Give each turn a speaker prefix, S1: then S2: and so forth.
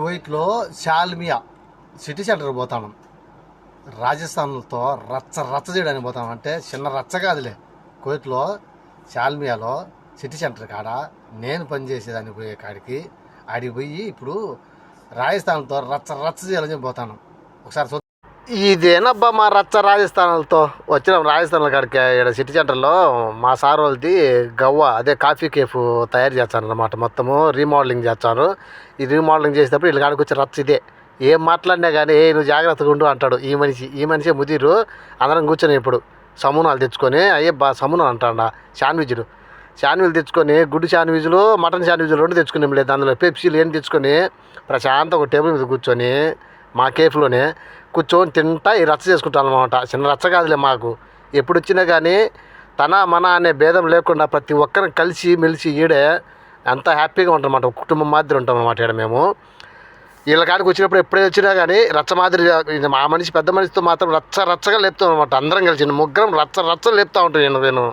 S1: కువైట్లో షాల్మియా city centre పోతాను. రాజస్థాన్తో రచ్చ రచ్చ చేయడానికి పోతాం. అంటే చిన్న రచ్చ కాదులే. కువైట్లో షాల్మియాలో సిటీ సెంటర్ కాడ నేను పనిచేసేదాన్ని పోయే కాడికి ఆడికి పోయి ఇప్పుడు రాజస్థాన్తో రచ్చ రచ్చ చేయాలని పోతాను. ఒకసారి ఇదేనబ్బా మా రచ్చ రాజస్థాన్లతో? వచ్చినాం రాజస్థాన్ కాడికి ఇక్కడ సిటీ సెంటర్లో మా సార్ వాళ్ళది గవ్వ అదే కాఫీ కేఫ్ తయారు చేస్తాను అనమాట మొత్తము రీమోడలింగ్ చేస్తారు. ఈ రీమోడలింగ్ చేసేటప్పుడు వీళ్ళ కాడికి వచ్చి రచ్చ ఇదే. ఏం మాట్లాడినా కానీ ఏ నువ్వు జాగ్రత్తగా ఉండు అంటాడు. ఈ మనిషి ఈ మనిషి ముదిరు అందరం కూర్చొని ఇప్పుడు సమూనాలు తెచ్చుకొని అయ్యే బా సమూనాలు అంటాడా శాండ్విచ్లు శాండ్విచ్లు తెచ్చుకొని గుడ్డు శాండ్విచ్లు మటన్ శాండ్విచ్లు రెండు తెచ్చుకున్నాం లేదు అందులో పెప్సీలు ఏం తెచ్చుకొని ప్రశాంతంగా ఒక టేబుల్ మీద కూర్చొని మా కేఫ్లోనే కూర్చొని తింటా ఈ రచ్చ చేసుకుంటాం అనమాట చిన్న రచ్చ కాదులే మాకు. ఎప్పుడు వచ్చినా కానీ తన మన అనే భేదం లేకుండా ప్రతి ఒక్కరిని కలిసి మెలిసి ఈడే అంత హ్యాపీగా ఉంటాం అన్నమాట కుటుంబం మాదిరి ఉంటాం అనమాట ఈడ మేము. వీళ్ళ కాడికి వచ్చినప్పుడు ఎప్పుడే వచ్చినా కానీ రచ్చ మాదిరి మా మనిషి పెద్ద మనిషితో మాత్రం రచ్చ రచ్చగా లేపుతాం అనమాట అందరం కలిసి ముగ్గురం రచ్చ రచ్చ లేపుతూ ఉంటాను నేను నేను.